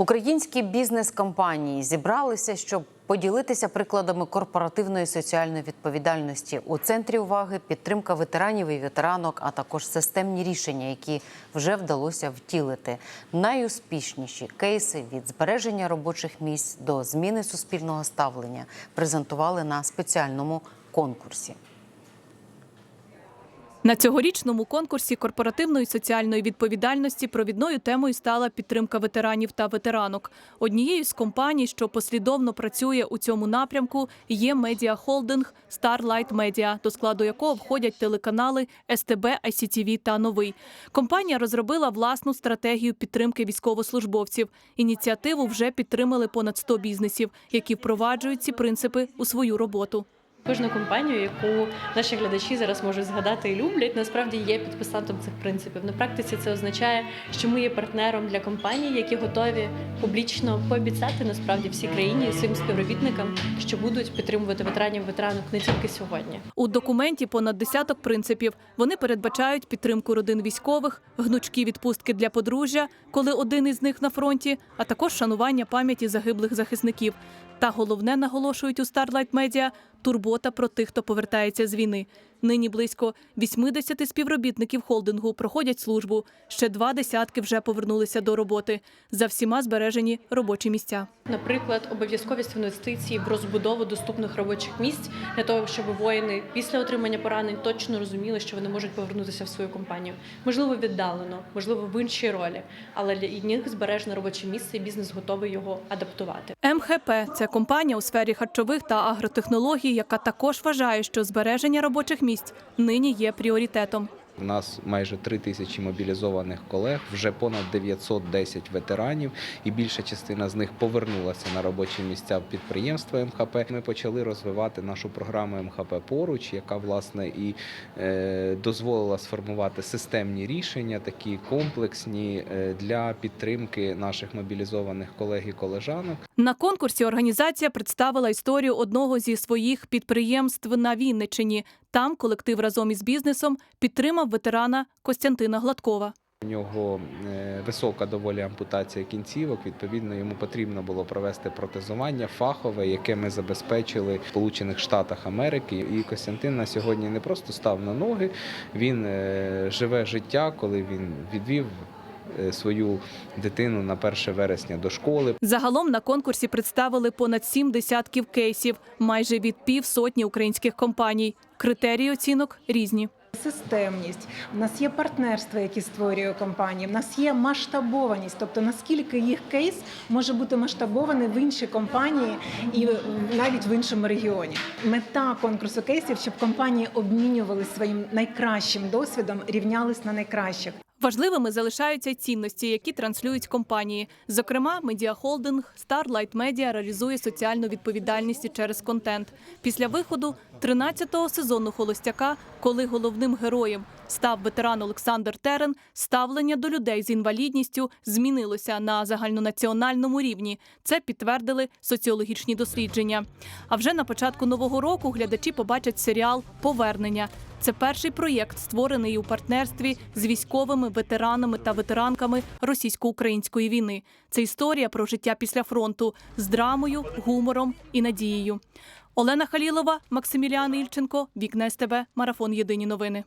Українські бізнес-компанії зібралися, щоб поділитися прикладами корпоративної соціальної відповідальності. У центрі уваги підтримка ветеранів і ветеранок, а також системні рішення, які вже вдалося втілити. Найуспішніші кейси від збереження робочих місць до зміни суспільного ставлення презентували на спеціальному конкурсі. На цьогорічному конкурсі корпоративної соціальної відповідальності провідною темою стала підтримка ветеранів та ветеранок. Однією з компаній, що послідовно працює у цьому напрямку, є медіахолдинг Starlight Media, до складу якого входять телеканали СТБ, ICTV та Новий. Компанія розробила власну стратегію підтримки військовослужбовців. Ініціативу вже підтримали понад 100 бізнесів, які впроваджують ці принципи у свою роботу. Кожну компанію, яку наші глядачі зараз можуть згадати і люблять, насправді є підписантом цих принципів. На практиці це означає, що ми є партнером для компаній, які готові публічно пообіцяти насправді всій країні своїм співробітникам, що будуть підтримувати ветеранів ветеранок не тільки сьогодні. У документі понад десяток принципів. Вони передбачають підтримку родин військових, гнучкі відпустки для подружжя, коли один із них на фронті, а також шанування пам'яті загиблих захисників. Та головне наголошують у Starlight Media – турбота про тих, хто повертається з війни. Нині близько 80 співробітників холдингу проходять службу. Ще два десятки вже повернулися до роботи. За всіма збережені робочі місця. Наприклад, обов'язковість інвестицій в розбудову доступних робочих місць для того, щоб воїни після отримання поранень точно розуміли, що вони можуть повернутися в свою компанію. Можливо, віддалено, можливо, в іншій ролі, але для них збережене робоче місце, і бізнес готовий його адаптувати. МХП – це компанія у сфері харчових та агротехнологій, яка також вважає, що збереження робочих місць нині є пріоритетом. У нас майже три тисячі мобілізованих колег, вже понад 910 ветеранів, і більша частина з них повернулася на робочі місця в підприємства МХП. Ми почали розвивати нашу програму МХП поруч, яка власне і е, дозволила сформувати системні рішення, такі комплексні е, для підтримки наших мобілізованих колег і колежанок. На конкурсі організація представила історію одного зі своїх підприємств на Вінниччині. Там колектив разом із бізнесом підтримав ветерана Костянтина Гладкова. У нього е, висока доволі ампутація кінцівок. Відповідно, йому потрібно було провести протезування фахове, яке ми забезпечили в Сполучених Штатах Америки. І Костянтин на сьогодні не просто став на ноги, він е, живе життя, коли він відвів свою дитину на 1 вересня до школи. Загалом на конкурсі представили понад сім десятків кейсів, майже від пів сотні українських компаній. Критерії оцінок різні. Системність, в нас є партнерство, які створює компанії, в нас є масштабованість, тобто наскільки їх кейс може бути масштабований в інші компанії і навіть в іншому регіоні. Мета конкурсу кейсів, щоб компанії обмінювалися своїм найкращим досвідом, рівнялись на найкращих. Важливими залишаються цінності, які транслюють компанії. Зокрема, медіахолдинг Starlight Media реалізує соціальну відповідальність через контент. Після виходу 13-го сезону холостяка, коли головним героєм став ветеран Олександр Терен, ставлення до людей з інвалідністю змінилося на загальнонаціональному рівні. Це підтвердили соціологічні дослідження. А вже на початку нового року глядачі побачать серіал Повернення. Це перший проєкт, створений у партнерстві з військовими ветеранами та ветеранками російсько-української війни. Це історія про життя після фронту з драмою, гумором і надією. Олена Халілова, Максиміліан Ільченко, Вікне СТБ, Марафон Єдині новини.